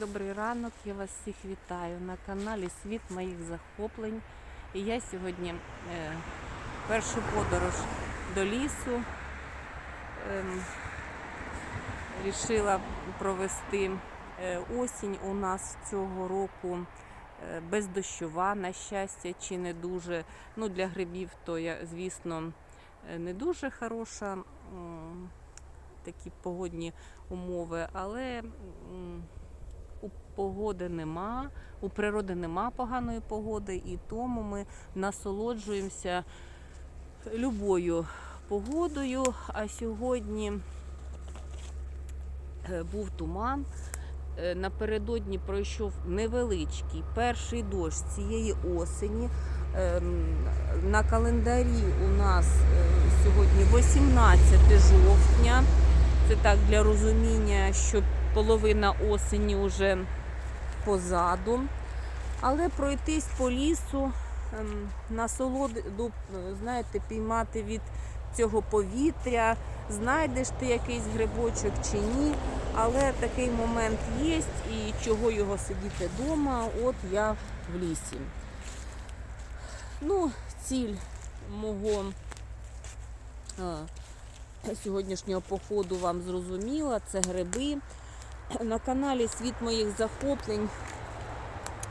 Добрий ранок, я вас всіх вітаю на каналі Світ моїх захоплень. І я сьогодні е, першу подорож до лісу ем, рішила провести Е, осінь у нас цього року е, бездощова, на щастя, чи не дуже. Ну, для грибів то я, звісно, не дуже хороша. Такі погодні умови, але погоди нема, у природи нема поганої погоди, і тому ми насолоджуємося любою погодою. А сьогодні е, був туман. Е, Напередодні пройшов невеличкий перший дощ цієї осені. Ем, На календарі у нас е, сьогодні 18 жовтня. Це так для розуміння, що половина осені вже позаду. Але пройтись по лісу, ем, насолоду, е, знаєте, піймати від цього повітря, знайдеш ти якийсь грибочок чи ні. Але такий момент є, і чого його сидіти вдома, от я в лісі. Ну, ціль мого е, сьогоднішнього походу вам зрозуміла, це гриби. На каналі Світ моїх захоплень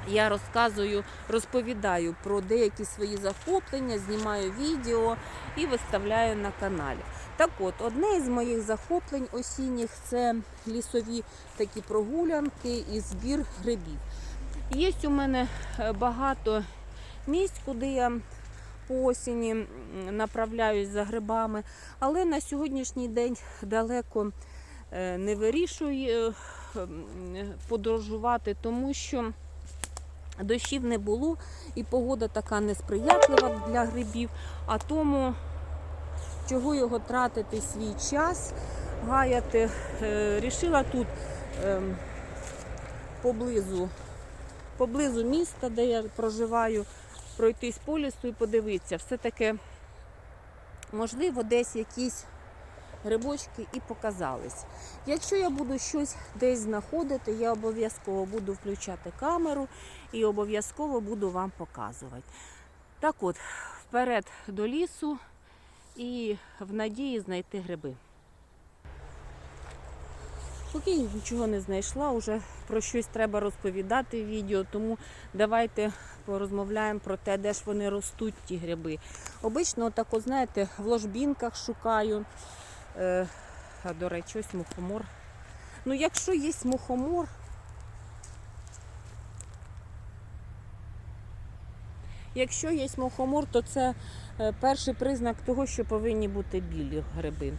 я розказую, розповідаю про деякі свої захоплення, знімаю відео і виставляю на каналі. Так от, одне із моїх захоплень осінніх це лісові такі прогулянки і збір грибів. Є у мене е, багато місць, куди я по осені м, направляюсь за грибами, але на сьогоднішній день далеко не вирішую е, подорожувати, тому що дощів не було і погода така несприятлива для грибів, а тому чого його тратити свій час, гаяти. Е, Рішила тут ем, поблизу, поблизу міста, де я проживаю, пройтись по лісу і подивитися. Все-таки, можливо, десь якісь грибочки і показались. Якщо я буду щось десь знаходити, я обов'язково буду включати камеру і обов'язково буду вам показувати. Так от, вперед до лісу і в надії знайти гриби. Поки нічого не знайшла, вже про щось треба розповідати в відео, тому давайте порозмовляємо про те, де ж вони ростуть, ті гриби. Обично, так, знаєте, в ложбінках шукаю. Е, а до речі, ось мухомор. Ну, якщо є мухомор, якщо є мухомор, то це е, перший признак того, що повинні бути білі гриби.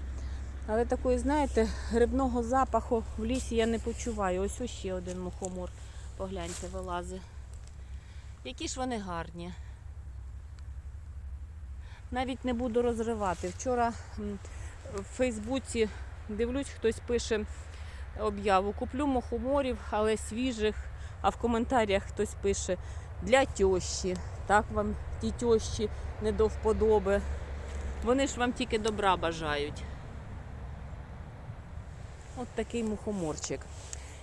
Але такої, знаєте, грибного запаху в лісі я не почуваю. Ось ось ще один мухомор. Погляньте, вилазить. Які ж вони гарні. Навіть не буду розривати. Вчора в Фейсбуці дивлюсь, хтось пише об'яву. Куплю мухоморів, але свіжих, а в коментарях хтось пише для тьощі. Так вам ті тьощі не до вподоби. Вони ж вам тільки добра бажають. От такий мухоморчик.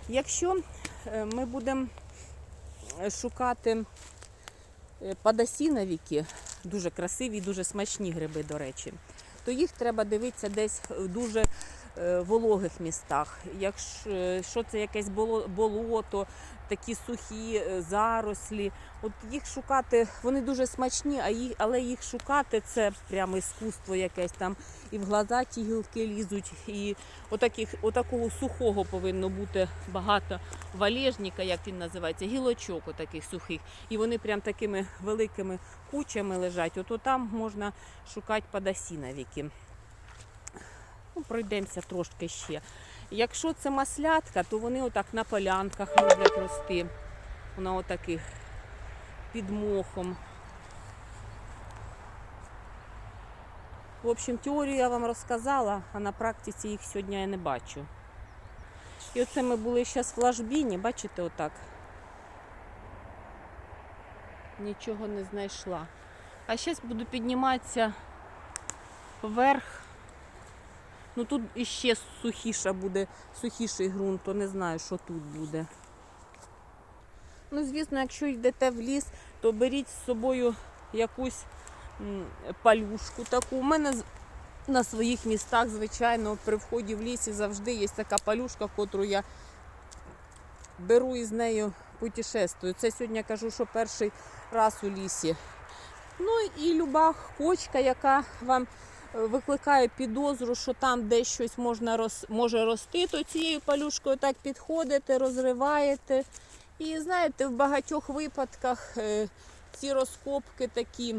Якщо е, ми будемо шукати е, падасіновіки, дуже красиві, дуже смачні гриби, до речі, то їх треба дивитися десь дуже е, вологих містах. Якщо це якесь болото, такі сухі е, зарослі, от їх шукати, вони дуже смачні, а їх, але їх шукати це прямо іскусство якесь там. І в глаза ті гілки лізуть, і отаких, отакого сухого повинно бути багато валежника, як він називається, гілочок отаких сухих. І вони прям такими великими кучами лежать. От там можна шукати падасіновіки. Ну, пройдемося трошки ще. Якщо це маслятка, то вони отак на полянках люблять рости. Вона отаких під мохом. В общем, теорію я вам розказала, а на практиці їх сьогодні я не бачу. І оце ми були зараз в ложбіні, бачите, отак. Нічого не знайшла. А зараз буду підніматися вверх. Ну тут іще сухіша буде, сухіший ґрунт, то не знаю, що тут буде. Ну, звісно, якщо йдете в ліс, то беріть з собою якусь палюшку таку. У мене на своїх містах, звичайно, при вході в лісі завжди є така палюшка, котру я беру і з нею путешествую. Це сьогодні я кажу, що перший раз у лісі. Ну і люба кочка, яка вам викликає підозру, що там десь щось можна роз, може рости, то цією палюшкою так підходите, розриваєте. І знаєте, в багатьох випадках е, ці розкопки такі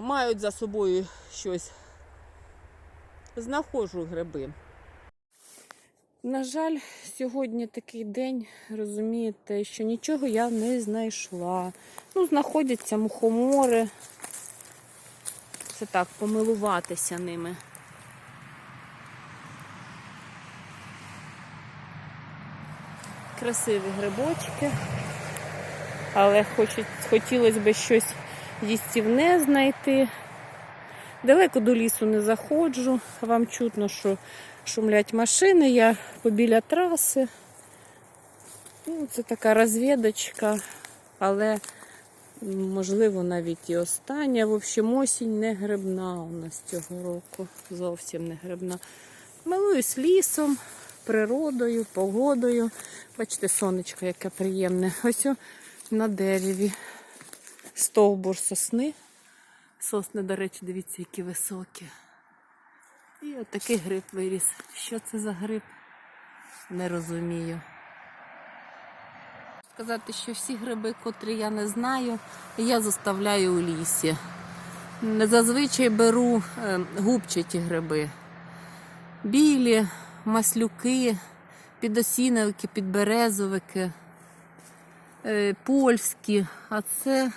мають за собою щось. Знаходжу гриби. На жаль, сьогодні такий день, розумієте, що нічого я не знайшла. Ну, знаходяться мухомори. Це так, помилуватися ними. Красиві грибочки. Але хотілося б щось їстівне знайти. Далеко до лісу не заходжу. Вам чутно, що шумлять машини, я побіля траси. Ну, це така розвідочка, але можливо навіть і остання. В общем, осінь не грибна у нас цього року. Зовсім не грибна. Милуюсь лісом, природою, погодою. Бачите, сонечко, яке приємне. Ось о, на дереві. Стовбур сосни. Сосни, до речі, дивіться, які високі. І отакий гриб виріс. Що це за гриб? Не розумію. Сказати, що всі гриби, котрі я не знаю, я заставляю у лісі. Зазвичай беру е, губчаті гриби. Білі, маслюки, підосіновики, підберезовики, е, польські, а це,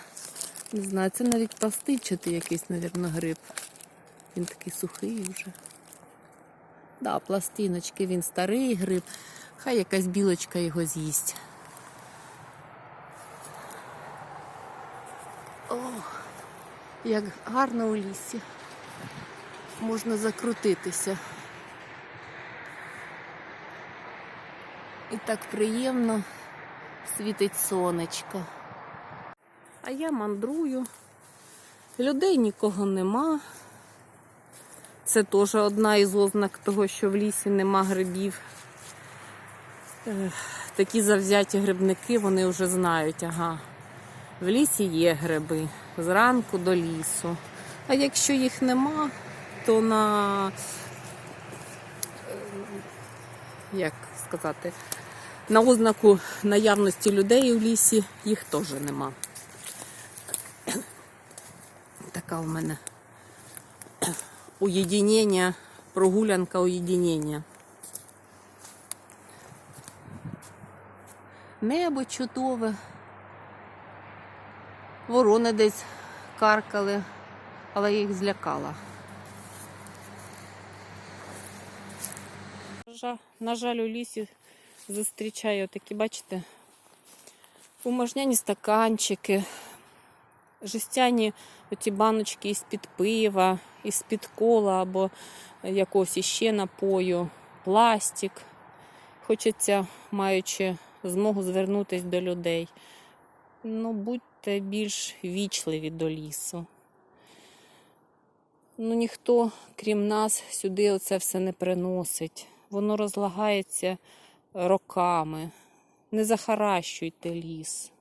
не знаю, це навіть пластичатий якийсь, мабуть, гриб. Він такий сухий вже. Да, пластиночки, він старий гриб. Хай якась білочка його з'їсть. Як гарно у лісі. Можна закрутитися. І так приємно світить сонечко. А я мандрую. Людей нікого нема. Це теж одна із ознак того, що в лісі нема грибів. Е, Такі завзяті грибники, вони вже знають, ага, в лісі є гриби зранку до лісу. А якщо їх нема, то на е, як сказати, на ознаку наявності людей у лісі їх теж нема. Така в мене уєдинення, прогулянка уєдинення. Небо чудове. Ворони десь каркали, але я їх злякала. На жаль, у лісі зустрічаю такі, бачите, бумажняні стаканчики, жестяні оці баночки із-під пива, із-під кола або якогось іще напою, пластик. Хочеться, маючи змогу звернутися до людей. Ну, будьте більш вічливі до лісу. Ну, ніхто, крім нас, сюди оце все не приносить. Воно розлагається роками. Не захаращуйте ліс.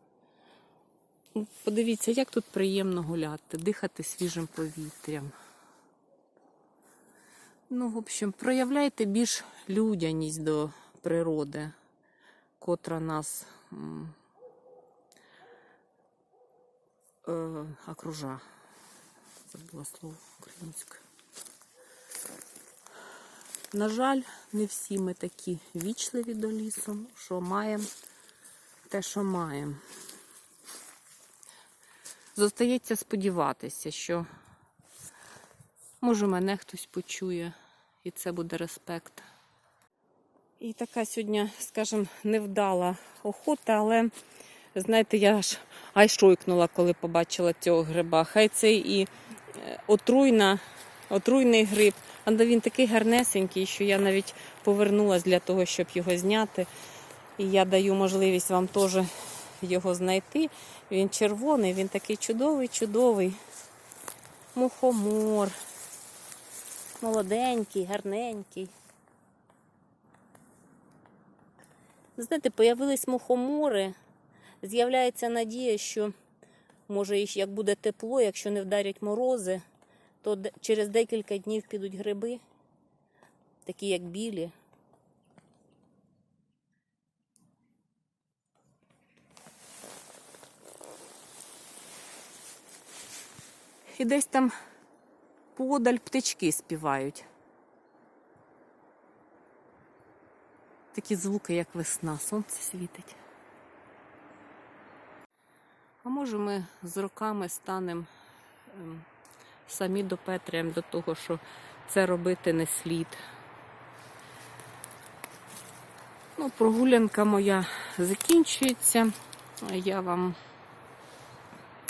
Ну, Подивіться, як тут приємно гуляти, дихати свіжим повітрям. Ну, в общем, проявляйте більш людяність до природи, котра нас е, окружа. Забула слово українське. На жаль, не всі ми такі вічливі до лісу, що маємо те, що маємо. Зостається сподіватися, що може мене хтось почує, і це буде респект. І така сьогодні, скажімо, невдала охота, але знаєте, я аж ай шойкнула, коли побачила цього гриба. Хай це і е, отруйна, отруйний гриб, але він такий гарнесенький, що я навіть повернулася для того, щоб його зняти. І я даю можливість вам теж його знайти. Він червоний, він такий чудовий, чудовий. Мухомор. Молоденький, гарненький. Знаєте, появились мухомори. З'являється надія, що може, як буде тепло, якщо не вдарять морози, то через декілька днів підуть гриби, такі як білі. І десь там подаль птички співають. Такі звуки, як весна, сонце світить. А може ми з роками станемо ем, самі допетряємо до того, що це робити не слід. Ну, прогулянка моя закінчується. Я вам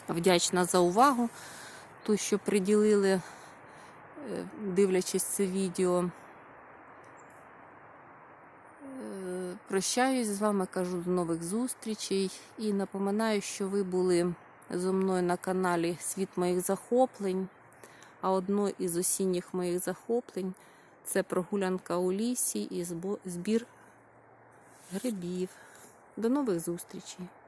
вдячна за увагу, ту, що приділили, е, дивлячись це відео. Прощаюсь з вами, кажу до нових зустрічей і напоминаю, що ви були зо мною на каналі Світ моїх захоплень. А одно із осінніх моїх захоплень це прогулянка у лісі і збір грибів. До нових зустрічей!